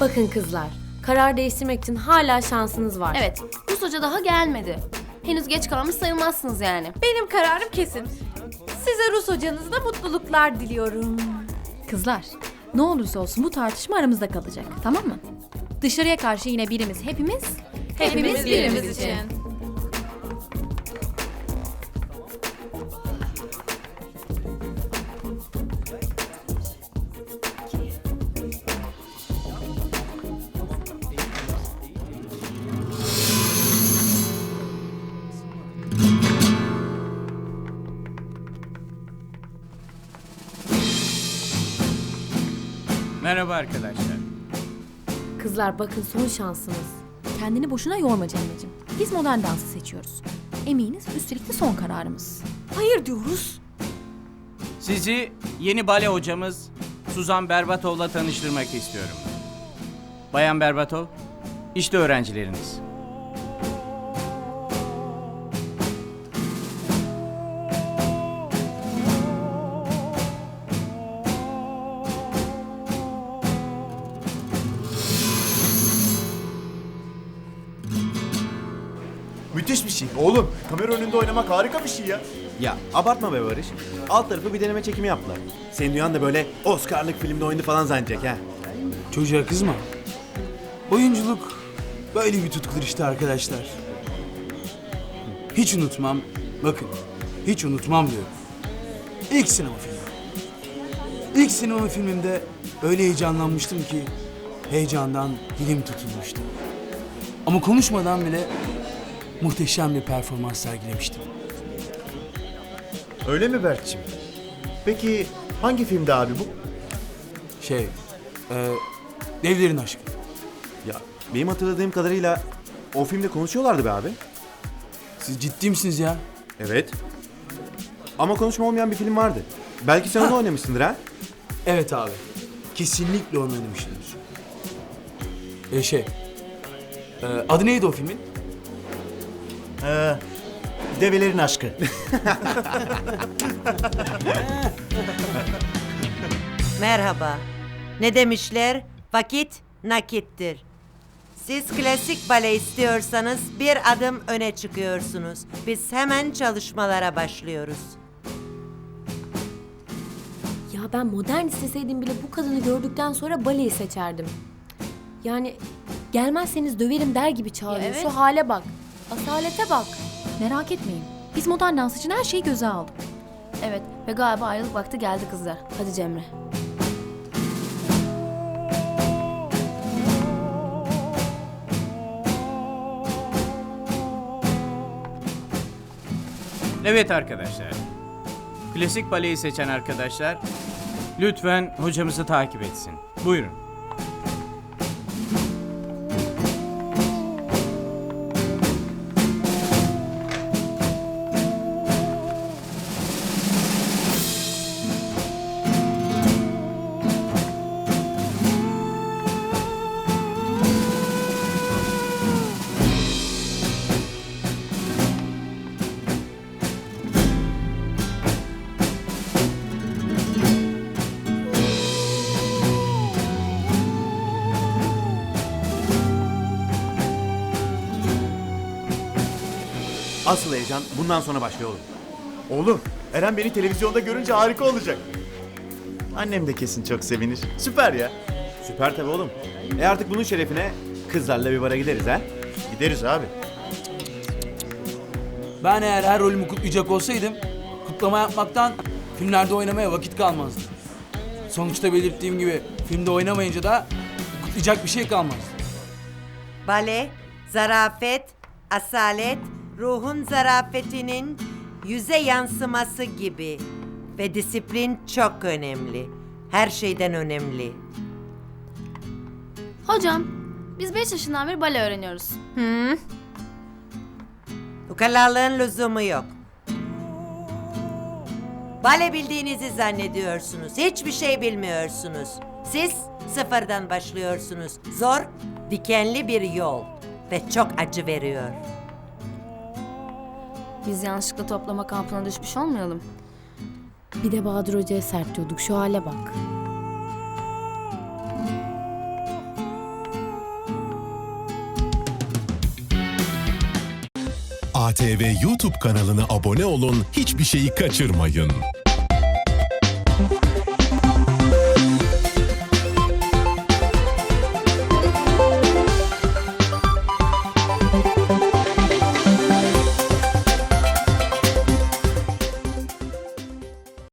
Bakın kızlar, karar değiştirmek için hala şansınız var. Evet, Rus hoca daha gelmedi. Henüz geç kalmış sayılmazsınız yani. Benim kararım kesin. Size Rus hocanızla mutluluklar diliyorum. Kızlar, ne olursa olsun bu tartışma aramızda kalacak, tamam mı? Dışarıya karşı yine birimiz, hepimiz Hepimiz birimiz için. Merhaba arkadaşlar. Kızlar bakın son şansınız. kendini boşuna yorma Cemre'cim. Biz modern dansı seçiyoruz. Eminiz üstelik de son kararımız. Hayır diyoruz. Sizi yeni bale hocamız Suzan Berbatov'la tanıştırmak istiyorum. Bayan Berbatov, işte öğrencileriniz. Müthiş bir şey. Oğlum kamera önünde oynamak harika bir şey ya. Ya abartma be Barış. Alt tarafı bir deneme çekimi yaptılar. Senin duyan da böyle Oscar'lık filmde oynadı falan zannedecek ha. Çocuğa kızma. Oyunculuk böyle bir tutkudur işte arkadaşlar. Hiç unutmam. Bakın. Hiç unutmam diyorum. İlk sinema filmi. İlk sinema filmimde öyle heyecanlanmıştım ki heyecandan dilim tutulmuştu. Ama konuşmadan bile muhteşem bir performans sergilemiştim. Öyle mi Berk'cim? Peki hangi filmde abi bu? Şey, e, Devlerin Aşkı. Ya benim hatırladığım kadarıyla o filmde konuşuyorlardı be abi. Siz ciddi misiniz ya? Evet. Ama konuşma olmayan bir film vardı. Belki sen onu oynamışsındır ha? Evet abi. Kesinlikle onu oynamışımdır. E şey... e, adı neydi o filmin? Ee, develerin aşkı. Merhaba. Ne demişler? Vakit nakittir. Siz klasik bale istiyorsanız bir adım öne çıkıyorsunuz. Biz hemen çalışmalara başlıyoruz. Ya ben modern isteseydim bile bu kadını gördükten sonra baleyi seçerdim. Yani gelmezseniz döverim der gibi çağırıyor. Şu hale bak. Asalete bak. Merak etmeyin. Biz modern dans için her şeyi göze aldık. Evet ve galiba ayrılık vakti geldi kızlar. Hadi Cemre. Evet arkadaşlar. Klasik baleyi seçen arkadaşlar lütfen hocamızı takip etsin. Buyurun. Asıl heyecan bundan sonra başlıyor oğlum. Oğlum Eren beni televizyonda görünce harika olacak. Annem de kesin çok sevinir. Süper ya. Süper tabii oğlum. E artık bunun şerefine kızlarla bir bara gideriz ha. Gideriz abi. Ben eğer her rolümü kutlayacak olsaydım, kutlama yapmaktan filmlerde oynamaya vakit kalmazdı. Sonuçta belirttiğim gibi filmde oynamayınca da kutlayacak bir şey kalmaz. Bale, zarafet, asalet, ruhun zarafetinin yüze yansıması gibi. Ve disiplin çok önemli. Her şeyden önemli. Hocam, biz 5 yaşından beri bale öğreniyoruz. Ukalalığın lüzumu yok. Bale bildiğinizi zannediyorsunuz. Hiçbir şey bilmiyorsunuz. Siz sıfırdan başlıyorsunuz. Zor, dikenli bir yol ve çok acı veriyor. Biz yanlışlıkla toplama kampına düşmüş olmayalım. Bir de Bahadır Hoca'ya serpiyorduk. Şu hale bak. ATV YouTube kanalına abone olun, hiçbir şeyi kaçırmayın.